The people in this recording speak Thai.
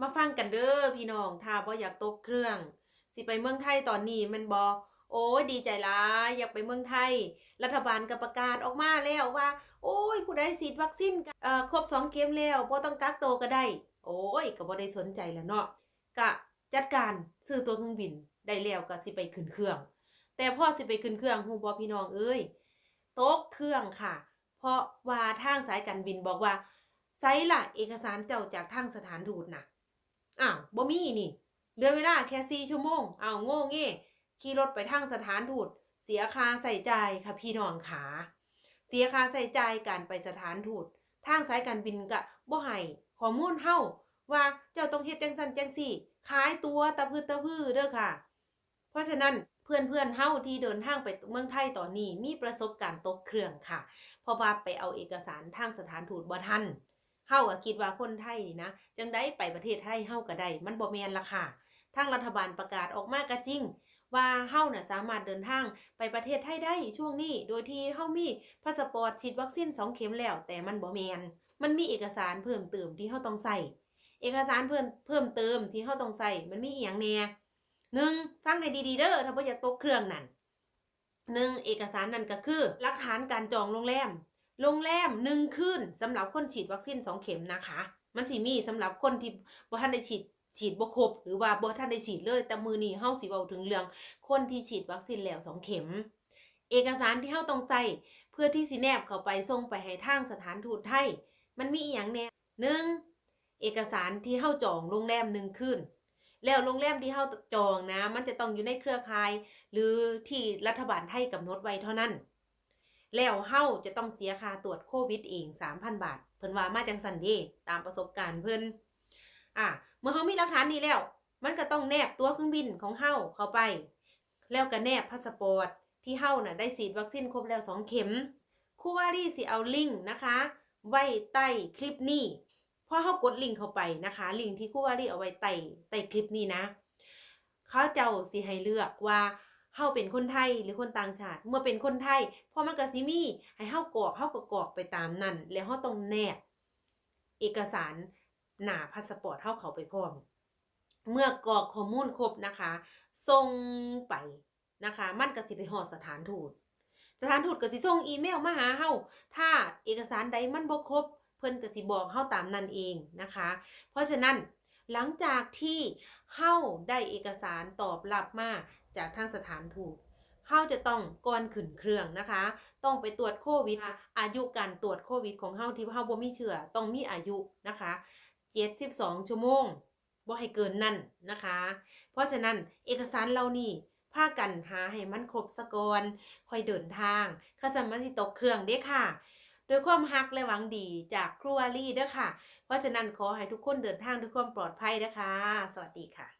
มาฟังกันเด้อพี่น้องถ้าบ่อยากตกเครื่อง สิไปเมืองไทยตอนนี้มันบ่โอ้ยดีใจหลาอยากไปเมืองไทย รัฐบาลก็ประกาศออกมาแล้วว่า โอ้ยผู้ใดฉีดวัคซีนเอ่อครบสองเข็มแล้วบ่ต้องกักตัวก็ได้ โอ้ยก็บ่ได้สนใจแล้วเนาะก็จัดการซื้อตัวเครื่องบินได้แล้วก็สิไปขึ้นเครื่อง แต่พอสิไปขึ้นเครื่องฮู้บ่พี่น้องเอ้ยตกเครื่องค่ะ เพราะว่าทางสายการบินบอกว่าไซล่ะ เอกสารเจ้าจากทางสถานทูตน่ะ อ้าวบ่มีนี่เหลือเวลาแค่สี่ชั่วโมงอ้าวโง่เง่ขี่รถไปทางสถานทูตเสียค่าใส่ใจค่ะพี่น้องขาเสียค่าใส่ใจการไปสถานทูตทางสายการบินก็บ่ให้ข้อมูลเฮาว่าเจ้าต้องเฮ็ดจังซั่นจังซี่ขายตัวตะพืดตะพือเด้อค่ะ เพราะฉะนั้นเพื่อนเพื่อนเฮาที่เดินทางไปเมืองไทยตอนนี้มีประสบการณ์ตกเครื่องค่ะ เพราะว่าไปเอาเอกสารทางสถานทูตบ่ทัน เฮาอะคิดว่าคนไทยนี่นะจังได้ไปประเทศไทยเฮาก็ได้มันบ่แมนละค่ะทางรัฐบาลประกาศออกมาก็จริง ว่าเฮาน่ะสามารถเดินทางไปประเทศไทยได้ช่วงนี้ โดยที่เฮามีพาสปอร์ตฉีดวัคซีน2เข็มแล้ว แต่มันบ่แมนมันมีเอกสารเพิ่มเติมที่เฮาต้องใส่เอกสารเพิ่มเพิ่มเติมที่เฮาต้องใส่มันมีอีหยังแน่หนึ่งฟังให้ดีๆเด้อถ้าบ่อยากตกเครื่องนั่นหนึ่งเอกสารนั่นก็คือหลักฐานการจองโรงแรม โรงแรมหนึ่งคืนสำหรับคนฉีดวัคซีนสองเข็มนะคะ มันสิมีสำหรับคนที่บ่ทันได้ฉีดฉีดบ่ครบหรือว่าบ่ทันได้ฉีดเลย แต่มือนี้เฮาสิเว้าถึงเรื่อง คนที่ฉีดวัคซีนแล้วสองเข็ม เอกสารที่เฮาต้องใส่เพื่อที่สิแนบเข้าไปส่งไปให้ทางสถานทูตไทย มันมีอีหยังแน่หนึ่งเอกสารที่เฮาจองโรงแรมหนึ่งคืนแล้วโรงแรมที่เฮาจองนะ มันจะต้องอยู่ในเครือข่าย หรือที่รัฐบาลไทยกำหนดไว้เท่านั้น แล้วเฮาจะต้องเสียค่าตรวจโควิดเอง3,000 บาท เพิ่นว่ามาจังสันเดตามประสบการณ์เพิ่นอะเมื่อเฮามีหลักฐานนี้แล้ว มันก็ต้องแนบตัวเครื่องบินของเฮาเข้าไป แล้วก็แนบพาสปอร์ตที่เฮาน่ะได้ฉีดวัคซีนครบแล้ว2เข็มครูว่ารีสิเอาลิงก์นะคะ ไว้ใต้คลิปนี้พอเฮากดลิงก์เข้าไปนะคะ ลิงก์ที่ครูว่ารีเอาไว้ใต้ใต้คลิปนี้นะเขาเจ้าสิให้เลือกว่า เฮาเป็นคนไทยหรือคนต่างชาติ เมื่อเป็นคนไทยพอมันก็สิมีให้เฮากรอกเฮาก็กรอกไปตามนั้น แล้วเฮาต้องแนบเอกสารหน้าพาสปอร์ตเฮาเขาไปพร้อม เมื่อกรอกข้อมูลครบนะคะส่งไปนะคะ มันก็สิไปฮอดสถานทูตสถานทูตก็สิส่งอีเมลมาหาเฮาถ้าเอกสารใดมันบ่ครบเพิ่นก็สิบอกเฮาตามนั้นเองนะคะ เพราะฉะนั้น หลังจากที่เฮาได้เอกสารตอบรับมาจากทางสถานทูตเฮาจะต้องก่อนขึ้นเครื่องนะคะ ต้องไปตรวจโควิด อายุการตรวจโควิดของเฮาที่เฮาบ่มีเชื้อต้องมีอายุนะคะ72ชั่วโมงบ่ให้เกินนั่นนะคะ เพราะฉะนั้นเอกสารเหล่านี้พากันหาให้มันครบสะกอนค่อยเดินทางข้าสมาสิตกเครื่องเด้ค่ะ ดยความฮักและหวังดีจากครูวารีเด้อค่ะ เพราะฉะนั้นขอให้ทุกคนเดินทางด้วยความปลอดภัยนะคะ สวัสดีค่ะ